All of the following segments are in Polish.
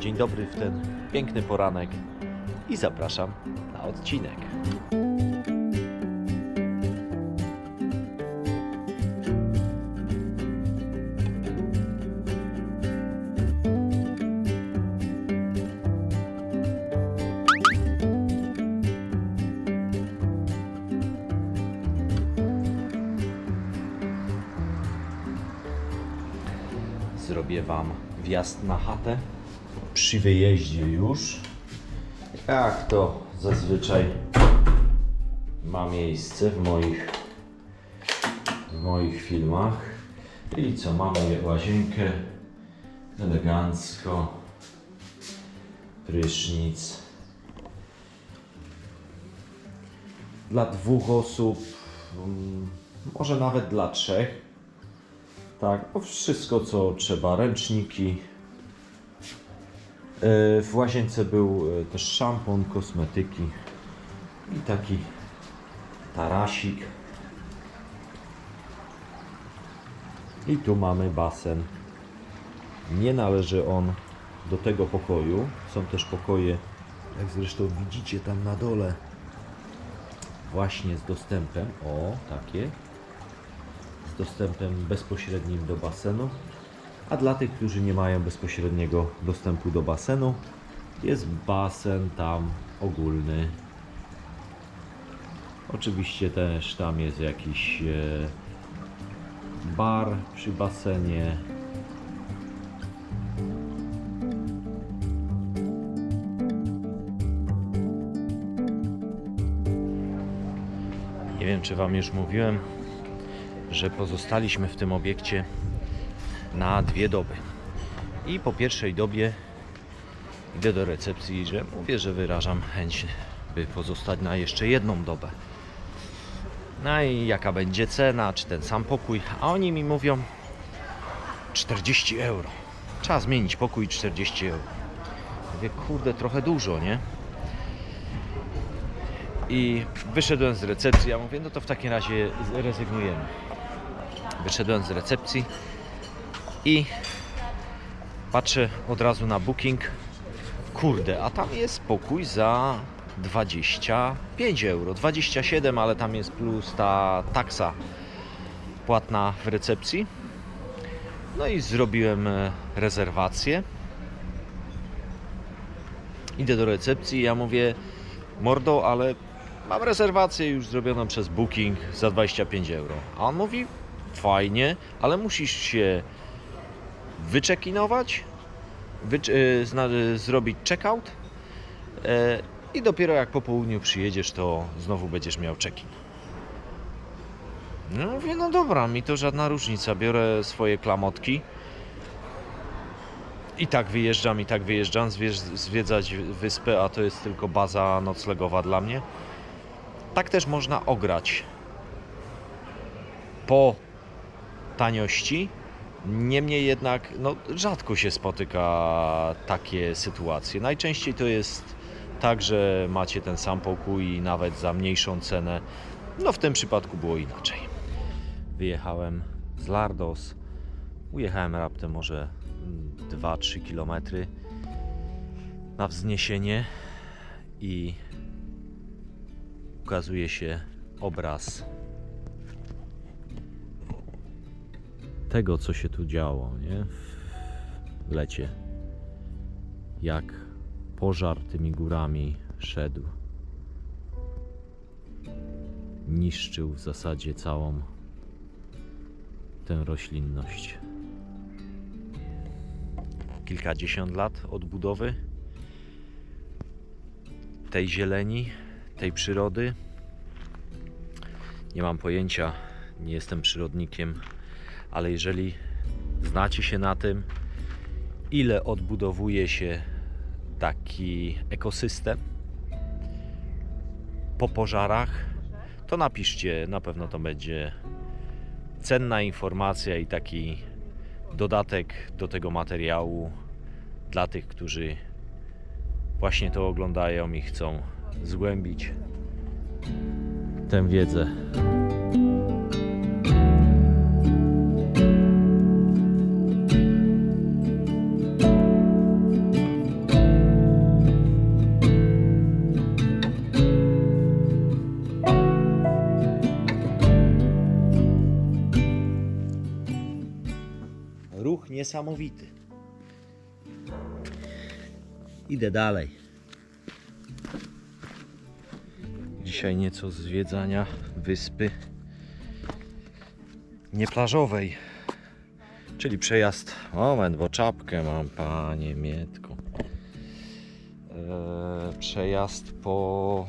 Dzień dobry w ten piękny poranek i zapraszam na odcinek. Zrobię Wam wjazd na chatę przy wyjeździe już. Jak to zazwyczaj ma miejsce w moich, w moich filmach. I co, mamy łazienkę elegancko, prysznic. Dla dwóch osób, mm, może nawet dla trzech. Tak, wszystko co trzeba, ręczniki. E, W łazience był e, też szampon, kosmetyki i taki tarasik. I tu mamy basen. Nie należy on do tego pokoju. Są też pokoje, jak zresztą widzicie tam na dole, właśnie z dostępem. O, takie z dostępem bezpośrednim do basenu. A dla tych, którzy nie mają bezpośredniego dostępu do basenu, jest basen tam ogólny. Oczywiście też tam jest jakiś e, bar przy basenie. Nie wiem, czy Wam już mówiłem, że pozostaliśmy w tym obiekcie na dwie doby. I po pierwszej dobie idę do recepcji, że mówię, że wyrażam chęć, by pozostać na jeszcze jedną dobę. No i jaka będzie cena, czy ten sam pokój, a oni mi mówią 40 euro. Trzeba zmienić pokój 40 euro. Mówię, kurde, trochę dużo, nie? I wyszedłem z recepcji, ja mówię, no to w takim razie rezygnujemy. Wyszedłem z recepcji i patrzę od razu na booking. Kurde, a tam jest pokój za 25 euro. 27, ale tam jest plus ta taksa płatna w recepcji. No i zrobiłem e, rezerwację. Idę do recepcji i ja mówię, mordo, ale mam rezerwację już zrobioną przez Booking za 25 euro. A on mówi, fajnie, ale musisz się wyczekinować, wycz- y, zna- y, zrobić checkout e, i dopiero jak po południu przyjedziesz, to znowu będziesz miał check-in. No mówię, no dobra, mi to żadna różnica, biorę swoje klamotki i tak wyjeżdżam, i tak wyjeżdżam, zwie- zwiedzać wyspę, a to jest tylko baza noclegowa dla mnie. Tak też można ograć po taniości. Niemniej jednak no, rzadko się spotyka takie sytuacje. Najczęściej to jest tak, że macie ten sam pokój i nawet za mniejszą cenę. No w tym przypadku było inaczej. Wyjechałem z Lardos. Ujechałem raptem może 2-3 km na wzniesienie i ukazuje się obraz tego, co się tu działo, nie? W lecie. Jak pożar tymi górami szedł. Niszczył w zasadzie całą tę roślinność. Kilkadziesiąt lat odbudowy tej zieleni, tej przyrody. Nie mam pojęcia, nie jestem przyrodnikiem, ale jeżeli znacie się na tym, ile odbudowuje się taki ekosystem po pożarach, to napiszcie, na pewno to będzie cenna informacja i taki dodatek do tego materiału dla tych, którzy właśnie to oglądają i chcą zgłębić tę wiedzę. Ruch niesamowity. Idę dalej. Dzisiaj nieco zwiedzania wyspy nieplażowej, czyli przejazd. Moment, bo czapkę mam, panie Mietku. Eee, przejazd po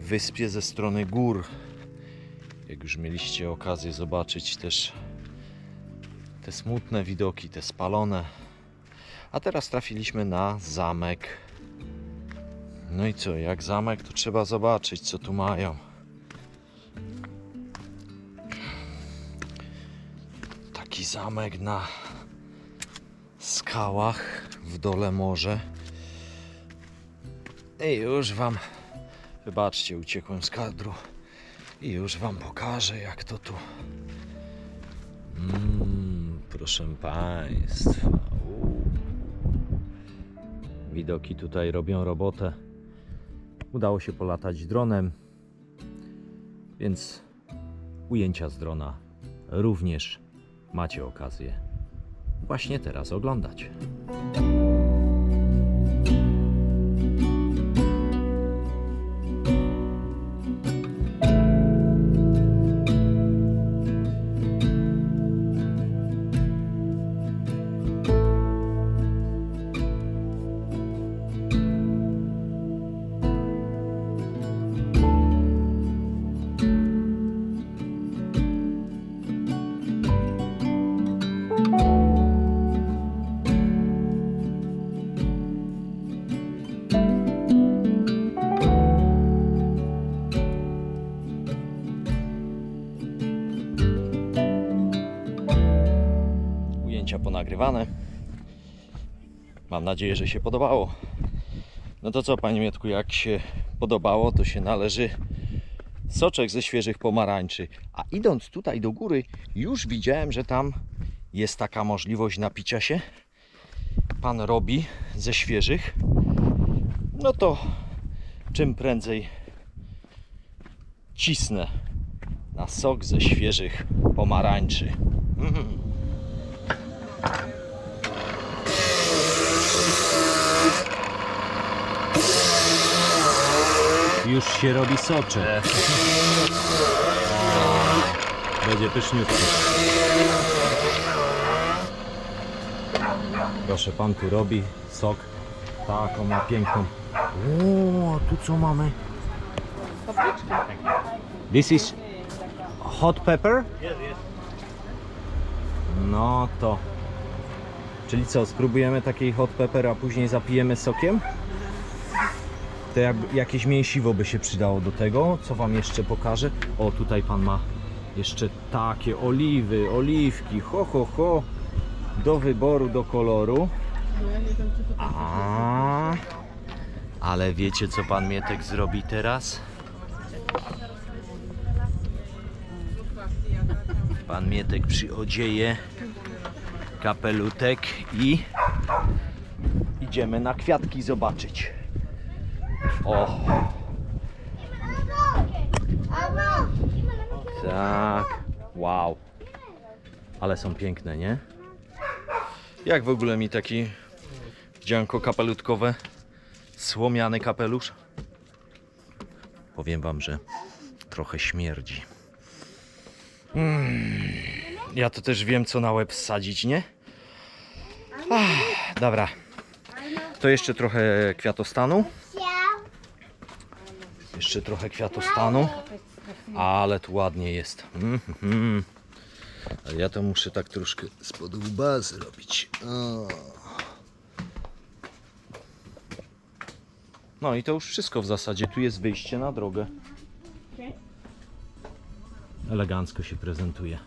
wyspie ze strony gór. Jak już mieliście okazję zobaczyć też te smutne widoki, te spalone. A teraz trafiliśmy na zamek. No i co, jak zamek, to trzeba zobaczyć, co tu mają. Taki zamek na skałach w dole morze. I już wam, wybaczcie, uciekłem z kadru. I już wam pokażę, jak to tu. Proszę Państwa. u. Widoki tutaj robią robotę. Udało się polatać dronem, więc ujęcia z drona również macie okazję właśnie teraz oglądać. Ujęcia ponagrywane. Mam nadzieję, że się podobało. No to co, panie Mietku, jak się podobało, to się należy soczek ze świeżych pomarańczy. A idąc tutaj do góry, już widziałem, że tam jest taka możliwość napicia się. Pan robi ze świeżych. No to czym prędzej cisnę na sok ze świeżych pomarańczy. Mm. Już się robi soczek. Będzie pyszniutko. Proszę, pan tu robi sok. Taką ma piękną. O, tu co mamy? This is hot pepper? No to. Czyli co, spróbujemy takiej hot pepper, a później zapijemy sokiem? Jakieś mięsiwo by się przydało do tego. Co wam jeszcze pokażę? O, tutaj pan ma jeszcze takie oliwy, oliwki, ho, ho, ho. Do wyboru, do koloru. A, ale wiecie co pan Mietek zrobi teraz? Pan Mietek przyodzieje kapelutek i idziemy na kwiatki zobaczyć. O, tak. Wow. Ale są piękne, nie? Jak w ogóle mi taki dzianko kapelutkowe, słomiany kapelusz? Powiem wam, że trochę śmierdzi. Mm, ja to też wiem, co na łeb wsadzić, nie? Ach, dobra. To jeszcze trochę kwiatostanu. Jeszcze trochę kwiatostanu. Ale tu ładnie jest. Mm, mm. Ale ja to muszę tak troszkę spod łba zrobić. O. No i to już wszystko w zasadzie. Tu jest wyjście na drogę. Elegancko się prezentuje.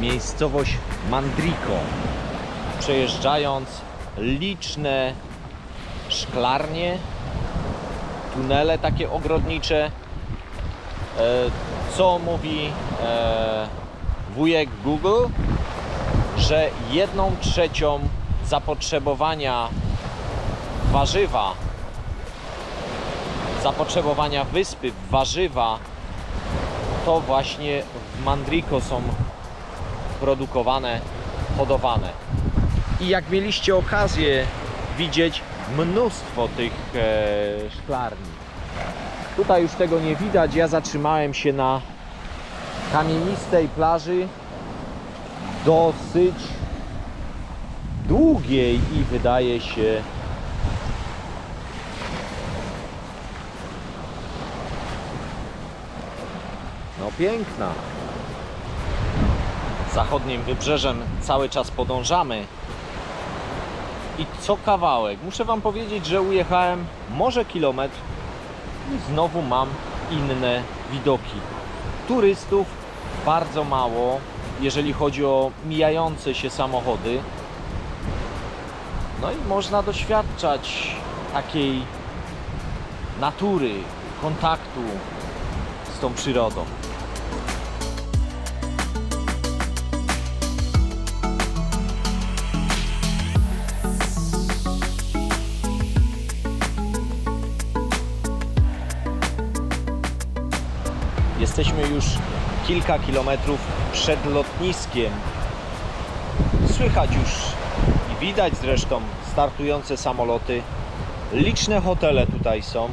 Miejscowość Mandriko. Przejeżdżając liczne szklarnie, tunele takie ogrodnicze. E, Co mówi e, wujek Google? że jedną trzecią zapotrzebowania warzywa, zapotrzebowania wyspy warzywa, to właśnie w Mandrico są produkowane, hodowane. I jak mieliście okazję widzieć mnóstwo tych e, szklarni. Tutaj już tego nie widać. Ja zatrzymałem się na kamienistej plaży dosyć długiej i wydaje się no piękna zachodnim wybrzeżem cały czas podążamy i co kawałek muszę wam powiedzieć, że ujechałem może kilometr i znowu mam inne widoki turystów bardzo mało, jeżeli chodzi o mijające się samochody. No i można doświadczać takiej natury, kontaktu z tą przyrodą. Jesteśmy już kilka kilometrów przed lotniskiem. Słychać już i widać zresztą startujące samoloty. Liczne hotele tutaj są,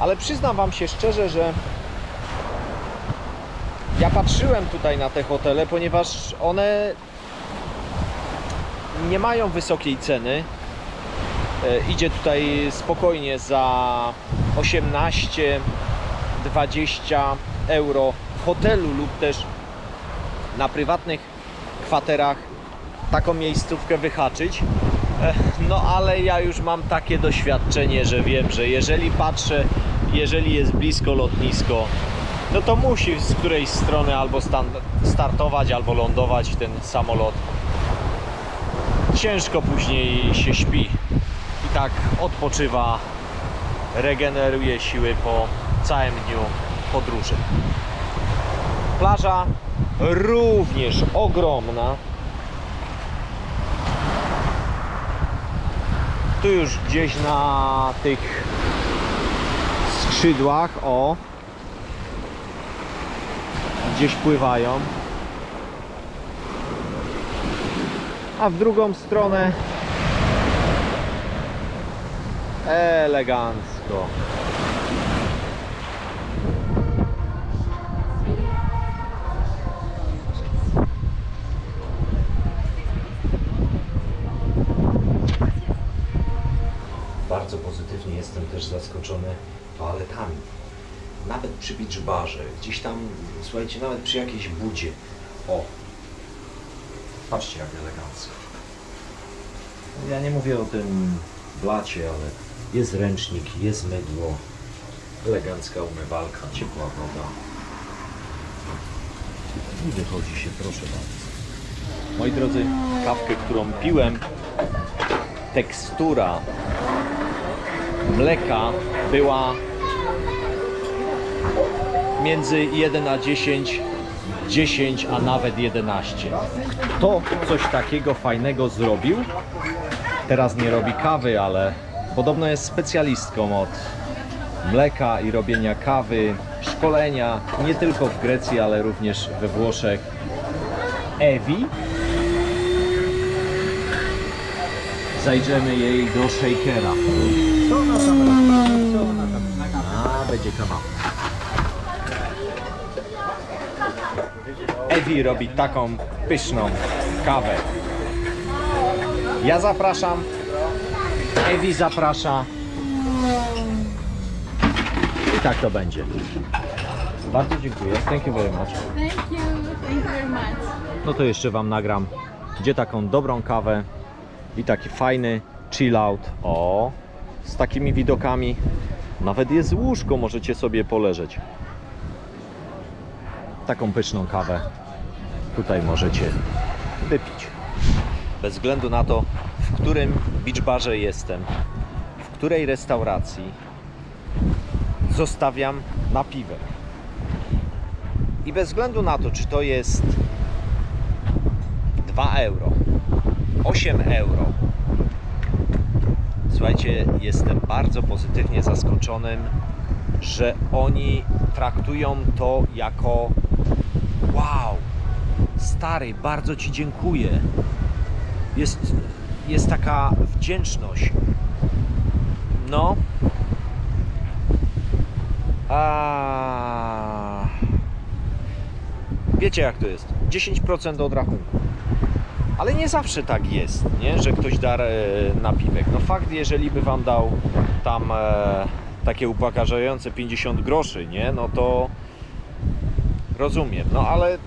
ale przyznam Wam się szczerze, że ja patrzyłem tutaj na te hotele, ponieważ one nie mają wysokiej ceny. E, Idzie tutaj spokojnie za 18 20 euro w hotelu lub też na prywatnych kwaterach taką miejscówkę wyhaczyć. E, No ale ja już mam takie doświadczenie, że wiem, że jeżeli patrzę, jeżeli jest blisko lotnisko, no to musi z którejś strony albo startować, albo lądować ten samolot. Ciężko później się śpi i tak odpoczywa, regeneruje siły po całym dniu podróży. Plaża również ogromna. Tu już gdzieś na tych skrzydłach, o, gdzieś pływają. A w drugą stronę elegancko. Jestem też zaskoczony toaletami. Nawet przy beach barze, gdzieś tam, słuchajcie, nawet przy jakiejś budzie. O! Patrzcie jak elegancko. Ja nie mówię o tym blacie, ale jest ręcznik, jest mydło, elegancka umywalka, ciepła woda. I wychodzi się, proszę bardzo. Moi drodzy, kawkę, którą piłem, tekstura mleka była między 1 a 10, 10 a nawet 11. Kto coś takiego fajnego zrobił? Teraz nie robi kawy, ale podobno jest specjalistką od mleka i robienia kawy, szkolenia nie tylko w Grecji, ale również we Włoszech. Ewi. Zajdziemy jej do shakera. A, będzie kawał. Ewi robi taką pyszną kawę. Ja zapraszam. Ewi zaprasza. I tak to będzie. Bardzo dziękuję. Thank you very much. Thank you. Thank you very much. No to jeszcze Wam nagram, gdzie taką dobrą kawę i taki fajny chill out. O, z takimi widokami. Nawet jest łóżko, możecie sobie poleżeć. Taką pyszną kawę tutaj możecie wypić. Bez względu na to, w którym beach barze jestem, w której restauracji, zostawiam napiwek. I bez względu na to, czy to jest 2 euro, 8 euro. Słuchajcie, jestem bardzo pozytywnie zaskoczonym, że oni traktują to jako wow, stary, bardzo Ci dziękuję. Jest, jest taka wdzięczność. No. A... Wiecie jak to jest? 10% od rachunku. Ale nie zawsze tak jest, nie? że ktoś da e, napiwek. No fakt, jeżeli by wam dał tam e, takie upokarzające 50 groszy, nie? No to rozumiem. No ale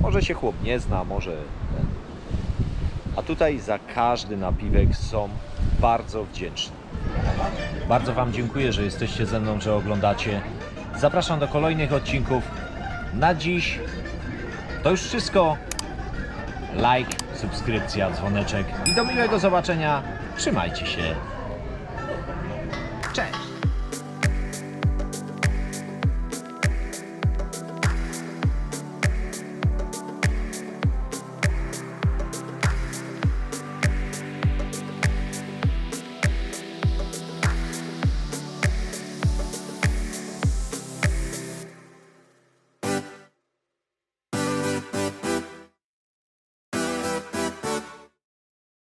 może się chłop nie zna, może... A tutaj za każdy napiwek są bardzo wdzięczni. Bardzo Wam dziękuję, że jesteście ze mną, że oglądacie. Zapraszam do kolejnych odcinków. Na dziś to już wszystko. Like, subskrypcja, dzwoneczek i do miłego zobaczenia. Trzymajcie się. Cześć!